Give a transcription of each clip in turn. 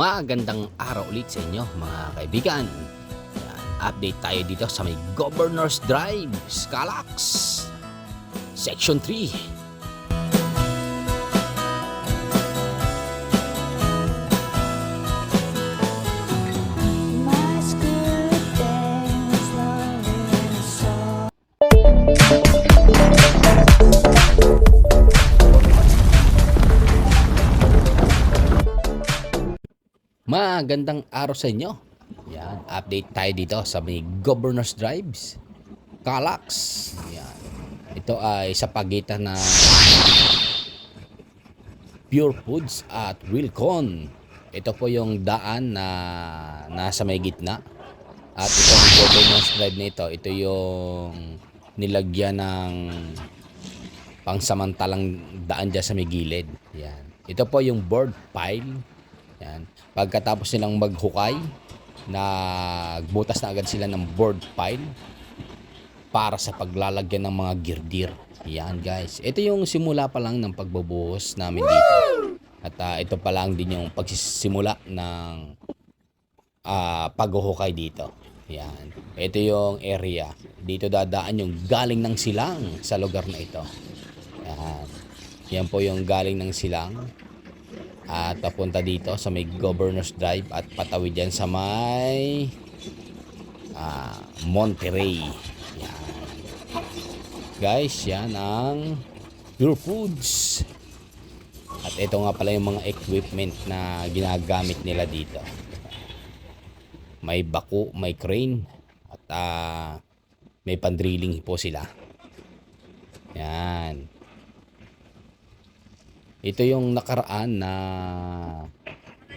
Magandang araw ulit sa inyo mga kaibigan. Update tayo dito sa may Governor's Drive, Scalax, Section 3. Magandang araw sa inyo. Yan, update tayo dito sa may Governor's Drives, Calax. Yan. Ito ay sa pagitan ng Pure Foods at Wilcon. Ito po yung daan na nasa may gitna. At itong Governor's Drive na ito, ito yung nilagyan ng pangsamantalang daan dyan sa may gilid. Yan. Ito po yung board pile. Yan. Pagkatapos nilang maghukay, nagbutas na agad sila ng board pile para sa paglalagyan ng mga girdir. Yan guys. Ito yung simula pa lang ng pagbubuhos namin dito. At ah, ito pa lang din yung pagsisimula ng ah, paghuhukay dito. Yan. Ito yung area. Dito dadaan yung galing ng silang sa lugar na ito. Yan. Yan po yung galing ng silang at papunta dito sa may Governor's Drive at patawid yan sa may ah, Monterey. Yan. Guys, yan ang Pure Foods. At ito nga pala yung mga equipment na ginagamit nila dito. May bako, may crane at ah, may pandrilling po sila. Yan. Ito yung nakaraan na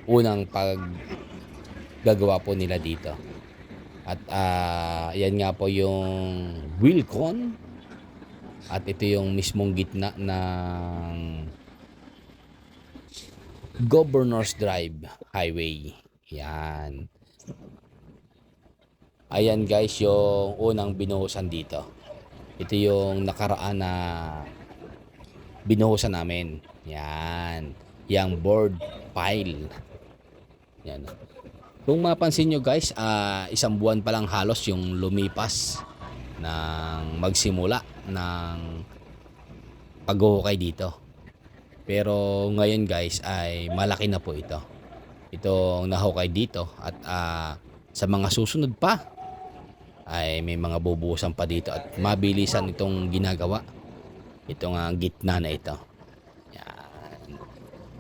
unang pag gagawa po nila dito. At ah, yan nga po yung Wilcon. At ito yung mismong gitna ng Governor's Drive Highway. Yan. Ayan guys yung unang binuhusan dito. Ito yung nakaraan na binuhusan namin. Yan. Yang board pile. Yan. Kung mapansin nyo guys, ah, isang buwan pa lang halos yung lumipas ng magsimula ng paghuhukay dito. Pero ngayon guys ay malaki na po ito. Itong nahukay dito at ah, sa mga susunod pa ay may mga bubuhusan pa dito at mabilisan itong ginagawa. Itong ah, gitna na ito.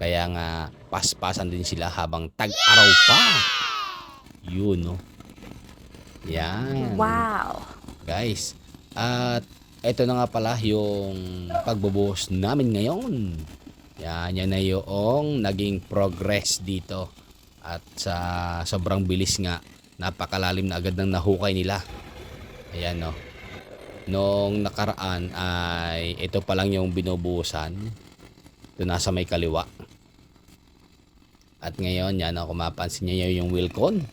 Kaya nga paspasan din sila habang tag-araw pa. Yun no. Yan. wow. Guys, at ito na nga pala yung pagbubuhos namin ngayon. Yan, yan na yung naging progress dito. At sa sobrang bilis nga, napakalalim na agad ng nahukay nila. Ayan no. Nung nakaraan ay ito pa lang yung binubuhusan. Ito nasa may kaliwa. At ngayon, yan o, kung mapansin nyo yung Wilcon.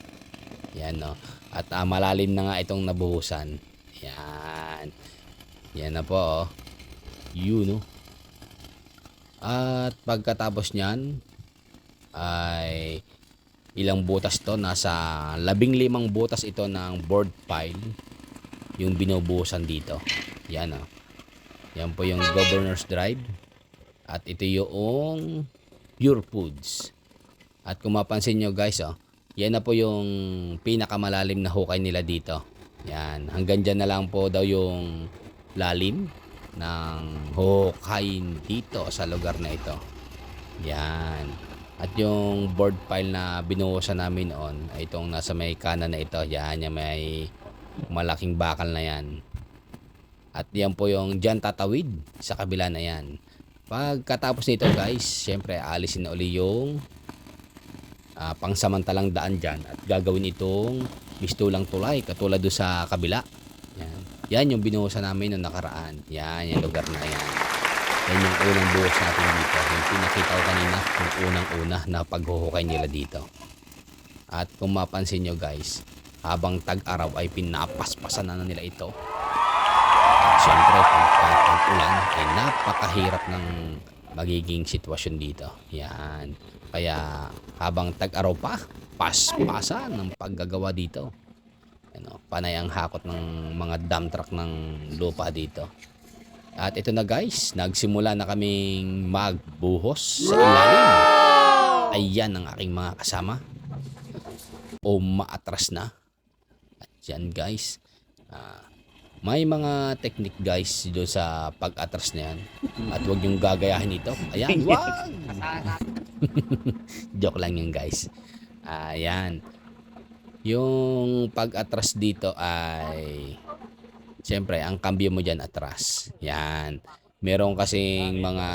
Yan no. At ah, malalim na nga itong nabuhusan. Yan. Yan na po oh. Yun no. At pagkatapos niyan ay ilang butas to nasa labing limang butas ito ng board pile yung binubuhusan dito. Yan oh. Yan po yung Governor's Drive. At ito yung Pure Foods. At kung mapansin nyo guys, oh, yan na po yung pinakamalalim na hukay nila dito. Yan. Hanggang dyan na lang po daw yung lalim ng hukayin dito sa lugar na ito. Yan. At yung board pile na binuhusan namin noon ay itong nasa may kanan na ito. Yan, yung may malaking bakal na yan. At yan po yung dyan tatawid sa kabila na yan. Pagkatapos nito guys, syempre alisin na uli yung ah, pangsamantalang daan dyan at gagawin itong mistulang tulay katulad doon sa kabila. Yan. Yan yung binuhusan namin noong nakaraan. Yan, yung lugar na yan. Yan yung unang buhos natin dito. Yung pinakita ko kanina, yung unang-una na paghuhukay nila dito. At kung mapansin nyo guys, habang tag-araw ay pinapaspasan na nila ito. At syempre, pagka ulan ay napakahirap ng magiging sitwasyon dito. Yan. Kaya habang tag-araw pa, pas-pasan ang paggagawa dito. Ano, panay ang hakot ng mga dump truck ng lupa dito. At ito na guys, nagsimula na kaming magbuhos sa ilalim. Ayan ang aking mga kasama. O maatras na. At yan guys, ah, may mga technique guys doon sa pag-atras na yan. At huwag yung gagayahin ito. Ayan, wag! Joke lang yun guys. Ayan. Yung pag-atras dito ay Siyempre, ang kambyo mo dyan atras. Yan. Meron kasing mga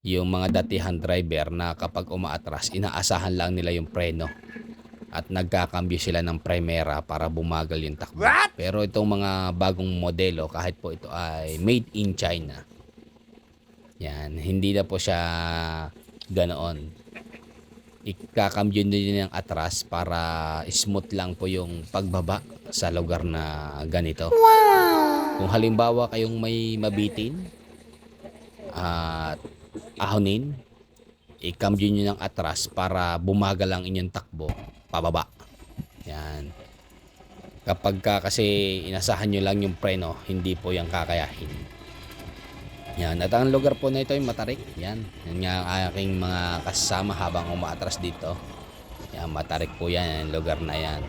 yung mga datihan driver na kapag umaatras, inaasahan lang nila yung preno at nagkakambyo sila ng primera para bumagal yung takbo. Pero itong mga bagong modelo, kahit po ito ay made in China, yan, hindi na po siya ganoon. Ikakambyo din ng atras para smooth lang po yung pagbaba sa lugar na ganito. Kung halimbawa kayong may mabitin at ahonin, ikambyo nyo ng atras para bumagal ang inyong takbo pababa. Yan. Kapag ka kasi inasahan nyo lang yung preno, hindi po yung kakayahin. Yan. At ang lugar po na ito ay matarik. Yan. Yan nga ang aking mga kasama habang umaatras dito. Yan, matarik po yan. Yung lugar na yan.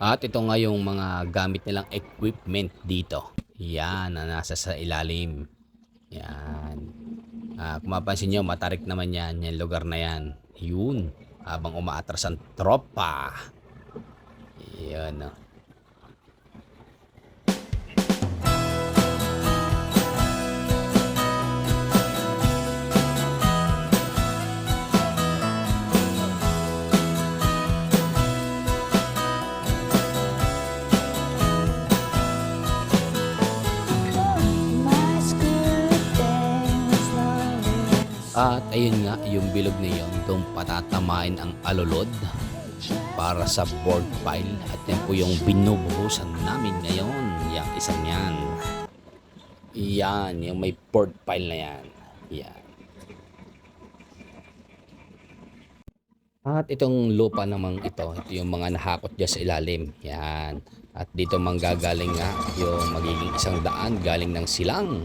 At ito nga yung mga gamit nilang equipment dito. Yan, na nasa sa ilalim. Yan. Ah, kung mapansin nyo, matarik naman yan. Yung lugar na yan. Yun. Habang umaatras ang tropa. Yan. oh. At ayun nga, yung bilog na yun, doon patatamain ang alulod para sa board pile. At yan po yung binubuhusan namin ngayon. Yung isang yan. Yan, yung may board pile na yan. Yan. At itong lupa namang ito, ito yung mga nahakot dyan sa ilalim. Yan. At dito manggagaling nga yung magiging isang daan galing ng silang.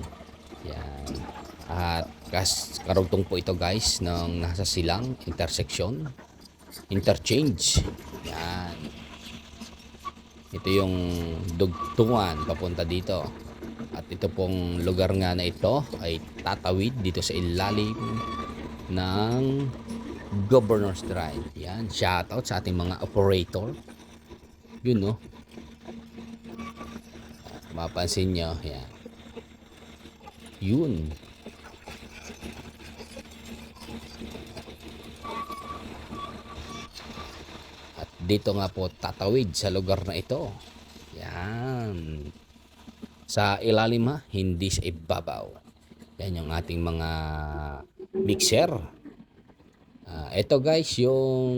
Yan. At kas karugtong po ito guys ng nasa silang intersection. Interchange. Yan. Ito yung dugtungan papunta dito. At ito pong lugar nga na ito ay tatawid dito sa ilalim ng Governor's Drive. Yan. Shoutout sa ating mga operator. Yun no. Mapansin nyo. Yan. Yun. Dito nga po tatawid sa lugar na ito. Yan. Sa ilalim ha, hindi sa ibabaw. Yan yung ating mga mixer. Ah, ito guys, yung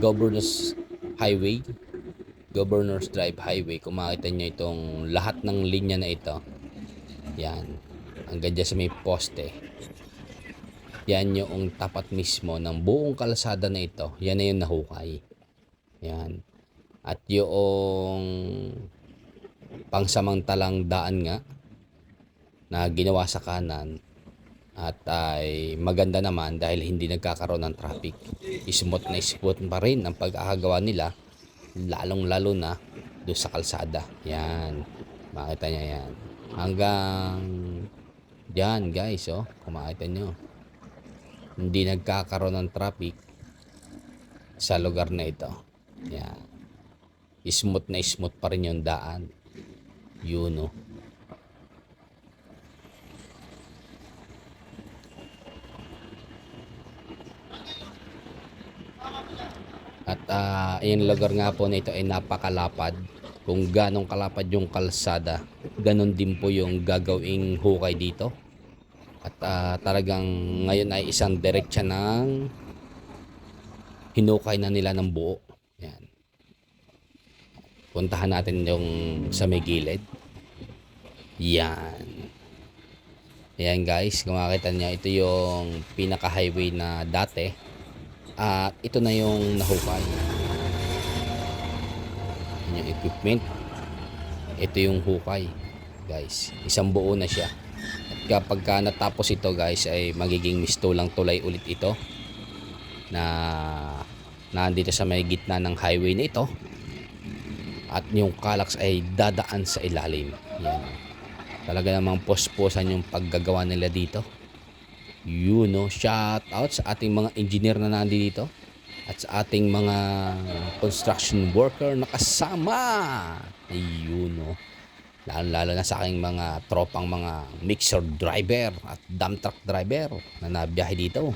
Governor's Highway. Governor's Drive Highway. Kung makita nyo itong lahat ng linya na ito. Yan. Hanggang dyan sa may poste. Yan yung tapat mismo ng buong kalsada na ito. Yan na yung nahukay. Yan. At yung pangsamantalang daan nga na ginawa sa kanan at ay maganda naman dahil hindi nagkakaroon ng traffic. Smooth na smooth pa rin ang pag-aagawa nila lalong lalo na doon sa kalsada. Yan. Makita niya yan. Hanggang dyan guys oh. Kung makita nyo. Hindi nagkakaroon ng traffic sa lugar na ito. Yan. Smooth na smooth pa rin yung daan. Yun oh. At ah, yung lugar nga po na ito ay napakalapad. Kung ganong kalapad yung kalsada, ganon din po yung gagawing hukay dito. At ah, talagang ngayon ay isang direksya ng hinukay na nila ng buo. Yan. Puntahan natin yung sa may gilid. Yan. Ayan guys, kung makikita niya, ito yung pinaka-highway na dati. At ito na yung nahukay. Yan yung equipment. Ito yung hukay. Guys, isang buo na siya. Kapag ka natapos ito guys, ay magiging mistulang tulay ulit ito. Na nandito sa may gitna ng highway na ito. At yung kalax ay dadaan sa ilalim. Yan. Talaga namang posposan yung paggagawa nila dito. You know, shout out sa ating mga engineer na nandito at sa ating mga construction worker na kasama. Ayun, no. Lalo, lalo na sa aking mga tropang mga mixer driver at dump truck driver na nabiyahe dito.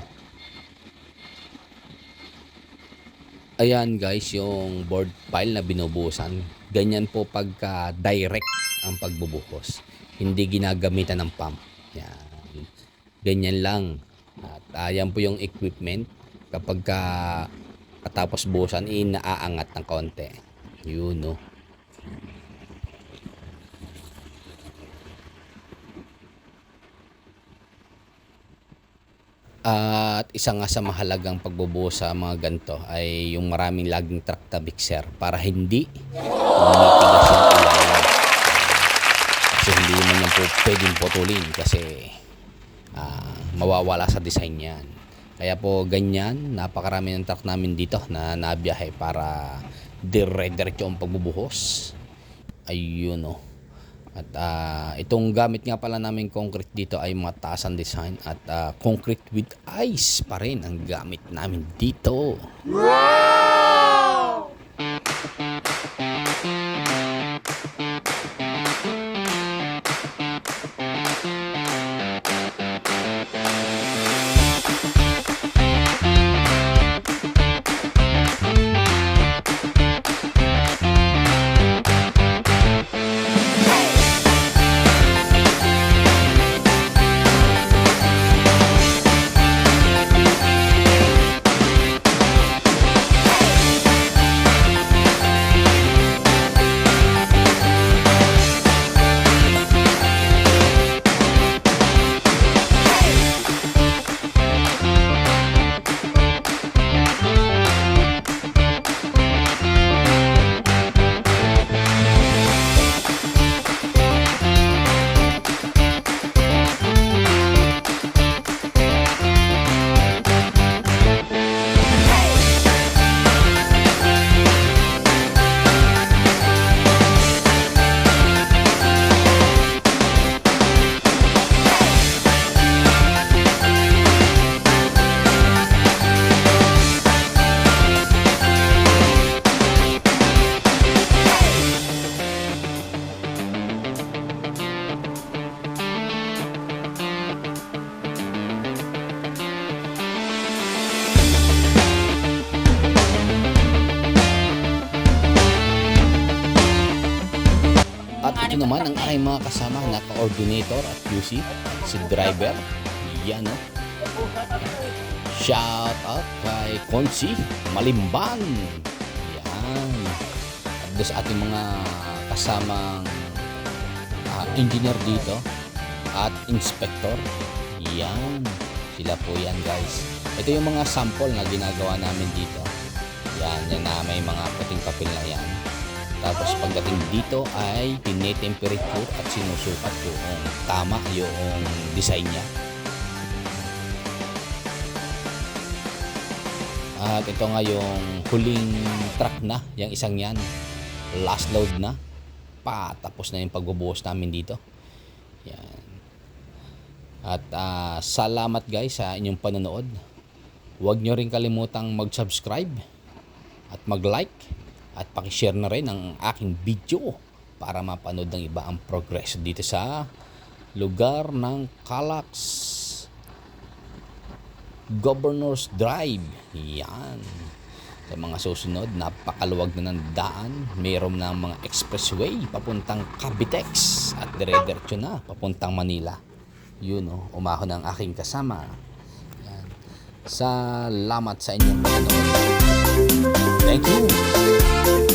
Ayan guys, yung board pile na binubusan. Ganyan po pagka direct ang pagbubuhos. Hindi ginagamitan ng pump. Yan. Ganyan lang. At ayan po yung equipment. Kapag ka katapos buhusan, inaaangat ng konti. Yun, no. At isa nga sa mahalagang pagbubuhos sa mga ganito ay yung maraming laging truck na mixer para hindi. Kasi hindi naman yan po pwedeng putulin kasi ah, mawawala sa design yan. Kaya po ganyan, napakarami ng truck namin dito na nabiyahe para dire-diretso ang pagbubuhos. Ayun oh. At ah, itong gamit nga pala namin concrete dito ay mataas design at ah, concrete with ice pa rin ang gamit namin dito. At mga kasama na coordinator at QC, si driver. Yan o. Shout out kay Konsi Malimban. Yan. At sa ating mga kasamang ah, engineer dito at inspector. Yan. Sila po yan guys. Ito yung mga sample na ginagawa namin dito. Yan, yan na may mga puting papel na yan. Tapos pagdating dito ay tinetemperature at sinusukat ko kung tama yung design niya. At ito nga yung huling truck na, yung isang yan. Last load na. Patapos na yung pagbubuhos namin dito. Yan. At ah, salamat guys sa inyong panonood. Huwag nyo rin kalimutang mag-subscribe at mag-like at pakishare na rin ang aking video para mapanood ng iba ang progress dito sa lugar ng Calax Governor's Drive. Yan. Sa mga susunod, napakaluwag na ng daan. Mayroon na mga expressway papuntang Cavitex at dire-diretso na papuntang Manila. Yun o, umahon ang aking kasama. Yan. Salamat sa inyong panonood. Thank you.